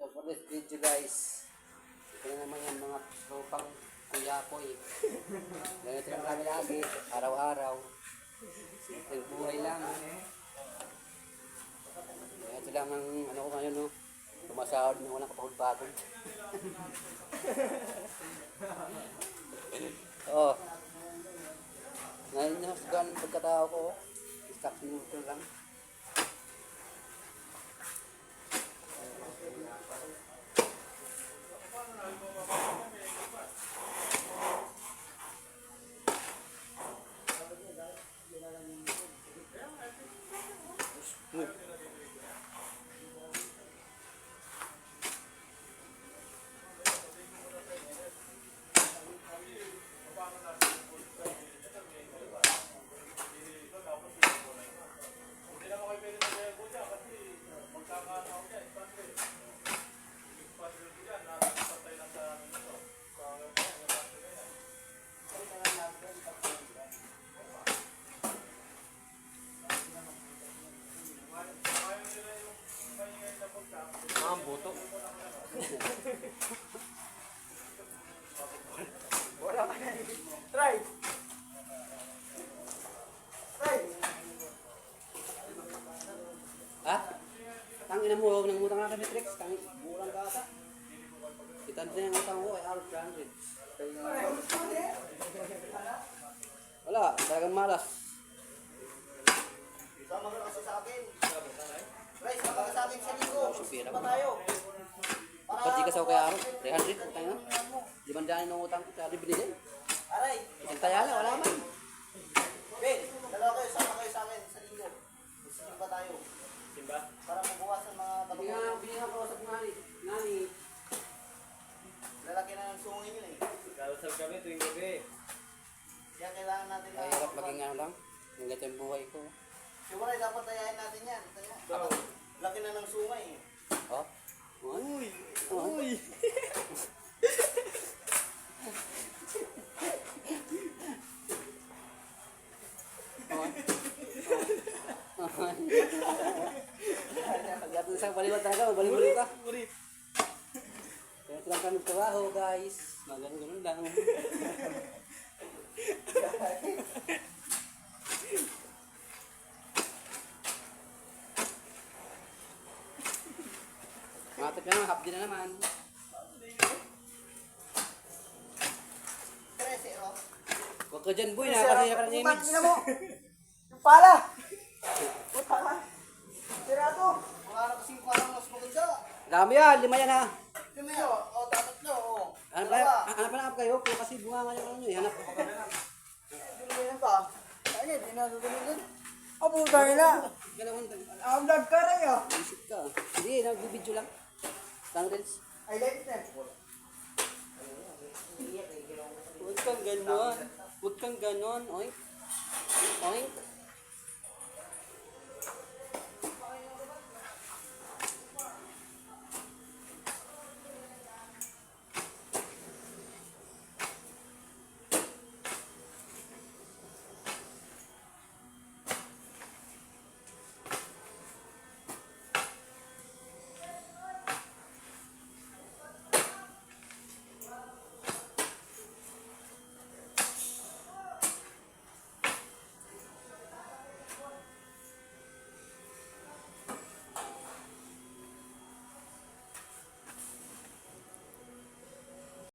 So for this video guys, ito na naman yung mga tropang kuyakoy. Ganito lang kami lagi, araw-araw. Buhay lang. Ito lang ang ano ko ngayon no. Tumasahod na walang kapagod-pagod. oh. Ngayon ganun pagkatao ko. Stock neutral lang. Wala ka na. Try. Try. Ha? Tangin na mo, huwag nang utang na kami tricks. Tangin, bulang ka ata. Kita din ang utang ko, ay out 300. Kaya, wala, talagang malas. Sama ka kasi sa akin. Try, sama ka sa akin sa linggo. Mo. tayo. Sa kaya araw? 300, utang na. Di ba daan ng utang ko, kaya di binili. Aray. Isang tayala, wala man. Ben, dalawa kayo, sama kayo sa akin sa linggo. Simba tayo. Simba? Para mabuwasan mga Hindi nga, hindi nga kausap ngani. Ngani. Lalaki na ng sungin yun eh. Kausap kami tuwing gabi. Kaya kailangan natin Ay, hirap maging ano lang. Ang ganito yung buhay ko. Siguro ay dapat tayahin natin yan. Yan. Dapat laki na ng sungay eh. Oh? Uy! Uy! Pagdating sa baliwan talaga, baliwan ka. Ulit! Kaya ito lang kami trabaho, guys. Mga ganun lang. Na naman, half din na naman. Trese, oh. Huwag ka dyan, boy, nakakasaya ka ng Putang image. ina mo. Yung pala. Puta ka. Sira to. Wala na kasing parang mas maganda. Dami yan, lima yan ha. Mo yun. O, tatlo. O. Hanap pa, hanap pa na kayo, kung kasi bunga nga yung ano nyo, eh, hanap. Ba yan pa? Ay, di na. Oh, puta nila. Galawan, Ang vlog ka rin ah. isip ka. Hindi, nag-video lang. Reels. I like that. Huwag kang ganon. Huwag kang ganon, oink. Oink.